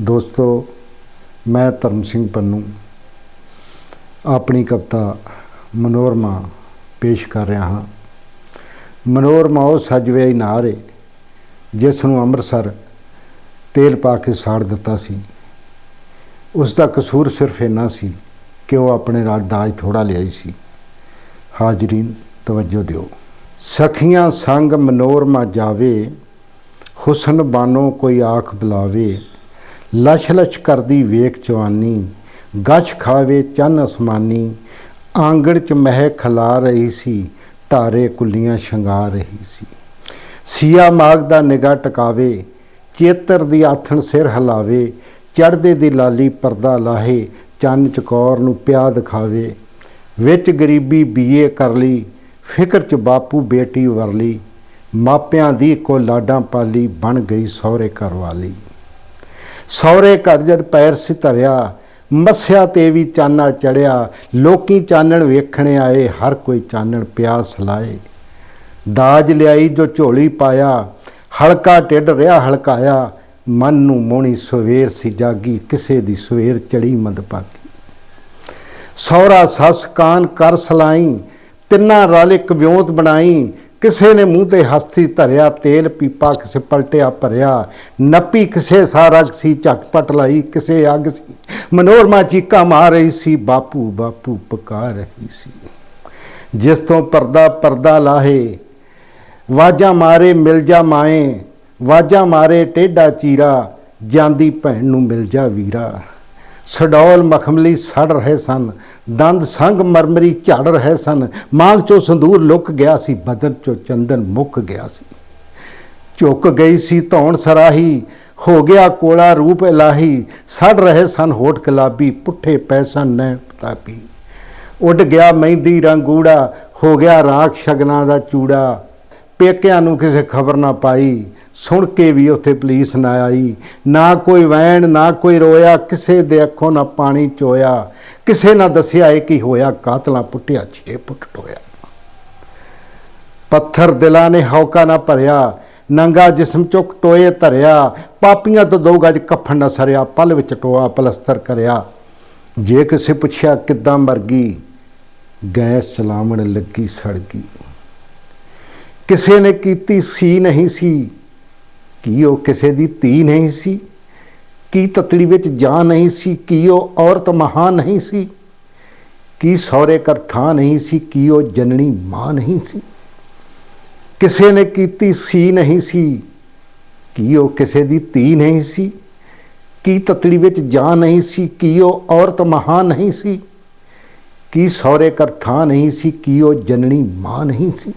ਦੋਸਤੋ, ਮੈਂ ਧਰਮ ਸਿੰਘ ਪੰਨੂ ਆਪਣੀ ਕਵਿਤਾ ਮਨੋਰਮਾ ਪੇਸ਼ ਕਰ ਰਿਹਾ ਹਾਂ। ਮਨੋਰਮਾ ਉਹ ਸਜਵੇ ਨਾਰੇ ਜਿਸ ਨੂੰ ਅੰਮ੍ਰਿਤਸਰ ਤੇਲ ਪਾ ਕੇ ਸਾੜ ਦਿੱਤਾ ਸੀ। ਉਸ ਦਾ ਕਸੂਰ ਸਿਰਫ ਇੰਨਾ ਸੀ ਕਿ ਉਹ ਆਪਣੇ ਰਾਜ ਦਾਜ ਥੋੜਾ ਲਿਆਈ ਸੀ। ਹਾਜ਼ਰੀਨ, ਤਵੱਜੋ ਦਿਓ। ਸਖੀਆਂ ਸੰਗ ਮਨੋਰਮਾ ਜਾਵੇ, ਹੁਸਨ ਬਾਨੋ ਕੋਈ ਆਖ ਬੁਲਾਵੇ ਲਛ ਲਛ ਕਰਦੀ ਵੇਖ ਜਵਾਨੀ, ਗਛ ਖਾਵੇ ਚੰਨ ਅਸਮਾਨੀ, ਆਂਗਣ ਚ ਮਹਿਕ ਖਲਾ ਰਹੀ ਸੀ ਢਾਰੇ ਕੁੱਲੀਆਂ ਸ਼ਿੰਗਾਰ ਰਹੀ ਸੀ। ਸੀਆ ਮਾਗ ਦਾ ਨਿਗਾਹ ਟਿਕਾਵੇ, ਚੇਤਰ ਦੀ ਆਥਣ ਸਿਰ ਹਿਲਾਵੇ ਚੜਦੇ ਦੀ ਲਾਲੀ ਪਰਦਾ ਲਾਹੇ, ਚੰਨ ਚਕੌਰ ਨੂੰ ਪਿਆ ਦਿਖਾਵੇ। ਵਿੱਚ ਗਰੀਬੀ ਬੀਏ ਕਰ ਲਈ, ਫਿਕਰ ਚ ਬਾਪੂ ਬੇਟੀ ਵਰਲੀ ਮਾਪਿਆਂ ਦੀ ਕੋ ਲਾਡਾਂ ਪਾਲੀ ਬਣ ਗਈ ਸਹੁਰੇ ਘਰ ਵਾਲੀ। ਸਹੁਰੇ ਘਰ ਜਦ ਪੈਰ ਸੀ ਧਰਿਆ, ਮੱਸਿਆ ਤੇ ਵੀ ਚਾਨਾ ਚੜਿਆ, ਲੋਕੀ ਚਾਨਣ ਵੇਖਣੇ ਆਏ, ਹਰ ਕੋਈ ਚਾਨਣ ਪਿਆਸ ਲਾਏ। ਦਾਜ ਲਿਆਈ ਜੋ ਝੋਲੀ ਪਾਇਆ, ਹਲਕਾ ਟਿੱਡ ਰਿਹਾ ਹਲਕਾਇਆ, ਮਨ ਨੂੰ ਮੋਣੀ ਸਵੇਰ ਸੀ ਜਾਗੀ, ਕਿਸੇ ਦੀ ਸਵੇਰ ਚੜੀ ਮੰਦਪਾਕੀ ਸੌਰਾ ਸੱਸ ਕਾਨ ਕਰ ਸਲਾਈ, ਤਿੰਨਾਂ ਰਲ ਇੱਕ ਵਿਉਂਤ ਬਣਾਈ ਕਿਸੇ ਨੇ ਮੂੰਹ ਤੇ ਹਸਤੀ ਧਰਿਆ, ਤੇਲ ਪੀਪਾ ਕਿਸੇ ਪਲਟਿਆ ਭਰਿਆ, ਨੱਪੀ ਕਿਸੇ ਸਾਰਾ ਸੀ ਝਟਪਟ ਲਾਈ ਕਿਸੇ ਅੱਗ ਸੀ, ਮਨੋਰਮਾ ਚੀਕਾ ਮਾਰ ਰਹੀ ਸੀ, ਬਾਪੂ ਬਾਪੂ ਪਕਾ ਰਹੀ ਸੀ। ਜਿਸ ਤੋਂ ਪਰਦਾ ਪਰਦਾ ਲਾਹੇ, ਵਾਜਾ ਮਾਰੇ ਮਿਲ ਜਾ ਮਾਏ, ਵਾਜਾ ਮਾਰੇ ਟੇਡਾ ਚੀਰਾ, ਜਾਂਦੀ ਭੈਣ ਨੂੰ ਮਿਲ ਜਾ ਵੀਰਾ। ਸਡੌਲ ਮਖਮਲੀ ਸੜ ਰਹੇ ਸਨ। ਦੰਦ ਸੰਗ ਮਰਮਰੀ ਝੜ ਰਹੇ ਸਨ। ਮਾਂਗ ਚੋਂ ਸੰਦੂਰ ਲੁੱਕ ਗਿਆ ਸੀ। ਬਦਨ ਚੋਂ ਚੰਦਨ ਮੁੱਕ ਗਿਆ ਸੀ। ਝੁੱਕ ਗਈ ਸੀ ਧੌਣ ਸਰਾਹੀ। ਹੋ ਗਿਆ ਕੋਲਾ ਰੂਪ ਇਲਾਹੀ। ਸੜ ਰਹੇ ਸਨ ਹੋਠ ਗੁਲਾਬੀ। ਪੁੱਠੇ ਪੈਸਾ ਨੈਣ ਪਤਾਪੀ ਉੱਡ ਗਿਆ ਮਹਿੰਦੀ ਰੰਗੂੜਾ ਹੋ ਗਿਆ ਰਾਖ ਸ਼ਗਨਾਂ ਦਾ ਚੂੜਾ। ਪੇਕਿਆਂ ਨੂੰ ਕਿਸੇ ਖਬਰ ਨਾ ਪਾਈ। ਸੁਣ ਕੇ ਵੀ ਉੱਥੇ ਪੁਲਿਸ ਨਾ ਆਈ। ਨਾ ਕੋਈ ਵੈਣ ਨਾ ਕੋਈ ਰੋਇਆ, ਕਿਸੇ ਦੇ ਅੱਖੋਂ ਨਾ ਪਾਣੀ ਚੋਇਆ। ਕਿਸੇ ਨਾ ਦੱਸਿਆ ਇਹ ਕੀ ਹੋਇਆ, ਕਾਤਲਾਂ ਪੁੱਟਿਆ, ਛੇ ਪੁੱਟ ਟੋਇਆ। ਪੱਥਰ ਦਿਲਾਂ ਨੇ ਹੌਕਾ ਨਾ ਭਰਿਆ, ਨੰਗਾ ਜਿਸਮ ਚੁੱਕ ਟੋਏ ਧਰਿਆ, ਪਾਪੀਆਂ ਤੋਂ ਦੋ ਗੱਜ ਕਫਨ ਨਾ ਸਰਿਆ, ਪਲ ਵਿੱਚ ਟੋਆ, ਪਲਸਤਰ ਕਰਿਆ। ਜੇ ਕਿਸੇ ਪੁੱਛਿਆ ਕਿੱਦਾਂ ਮਰ ਗਈ, ਗੈਸ ਚਲਾਵਣ ਲੱਗੀ, ਸੜ ਗਈ। ਕਿਸੇ ਨੇ ਕੀਤੀ ਸੀ ਨਹੀਂ ਸੀ ਕੀ ਉਹ ਕਿਸੇ ਦੀ ਧੀ ਨਹੀਂ ਸੀ ਕੀ ਤਤੜੀ ਵਿੱਚ ਜਾਨ ਨਹੀਂ ਸੀ ਕੀ ਉਹ ਔਰਤ ਮਹਾਂ ਨਹੀਂ ਸੀ ਕੀ ਸਹੁਰੇ ਕਰ ਥਾਂ ਨਹੀਂ ਸੀ ਕੀ ਉਹ ਜਨਣੀ ਮਾਂ ਨਹੀਂ ਸੀ ਕਿਸੇ ਨੇ ਕੀਤੀ ਸੀ ਨਹੀਂ ਸੀ ਕੀ ਉਹ ਕਿਸੇ ਦੀ ਧੀ ਨਹੀਂ ਸੀ ਕੀ ਤਤੜੀ ਵਿੱਚ ਜਾਨ ਨਹੀਂ ਸੀ ਕੀ ਉਹ ਔਰਤ ਮਹਾਂ ਨਹੀਂ ਸੀ ਕੀ ਸਹੁਰੇ ਕਰ ਥਾਂ ਨਹੀਂ ਸੀ ਕੀ ਉਹ ਜਨਣੀ ਮਾਂ ਨਹੀਂ ਸੀ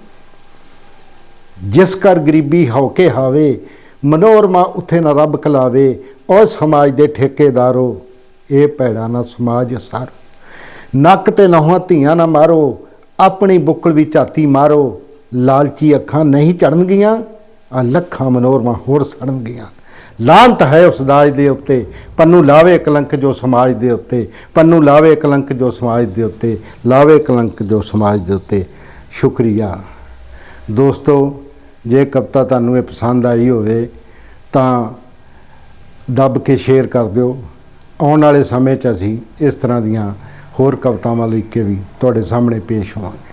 ਜਿਸ ਕਰ ਗਰੀਬੀ ਹੌਕੇ ਹਾਵੇ ਮਨੋਰਮਾ ਉੱਥੇ ਨਾ ਰੱਬ ਕਲਾਵੇ ਉਹ ਸਮਾਜ ਦੇ ਠੇਕੇਦਾਰੋ। ਇਹ ਭੈੜਾ ਨਾ ਸਮਾਜ ਅਸਰ। ਨੱਕ ਤੇ ਨਹੁਆਂ ਧੀਆਂ ਨਾ ਮਾਰੋ, ਆਪਣੀ ਬੁੱਕਲ ਵੀ ਝਾਤੀ ਮਾਰੋ। ਲਾਲਚੀ ਅੱਖਾਂ ਨਹੀਂ ਚੜਨਗੀਆਂ ਆ ਲੱਖਾਂ ਮਨੋਰਮਾ ਹੋਰ ਸੜਨਗੀਆਂ। ਲਾਂਤ ਹੈ ਉਸ ਦਾਜ ਦੇ ਉੱਤੇ, ਪੰਨੂ ਲਾਵੇ ਕਲੰਕ ਜੋ ਸਮਾਜ ਦੇ ਉੱਤੇ, ਪੰਨੂ ਲਾਵੇ ਕਲੰਕ ਜੋ ਸਮਾਜ ਦੇ ਉੱਤੇ, ਲਾਵੇ ਕਲੰਕ ਜੋ ਸਮਾਜ ਦੇ ਉੱਤੇ। ਸ਼ੁਕਰੀਆ। ਦੋਸਤੋ ਜੇ ਕਵਿਤਾ ਤੁਹਾਨੂੰ ਇਹ ਪਸੰਦ ਆਈ ਹੋਵੇ, ਤਾਂ ਦੱਬ ਕੇ ਸ਼ੇਅਰ ਕਰ ਦਿਓ। ਆਉਣ ਵਾਲੇ ਸਮੇਂ 'ਚ ਅਸੀਂ ਇਸ ਤਰ੍ਹਾਂ ਦੀਆਂ ਹੋਰ ਕਵਿਤਾਵਾਂ ਲਿਖ ਕੇ ਵੀ ਤੁਹਾਡੇ ਸਾਹਮਣੇ ਪੇਸ਼ ਹੋਵਾਂਗੇ।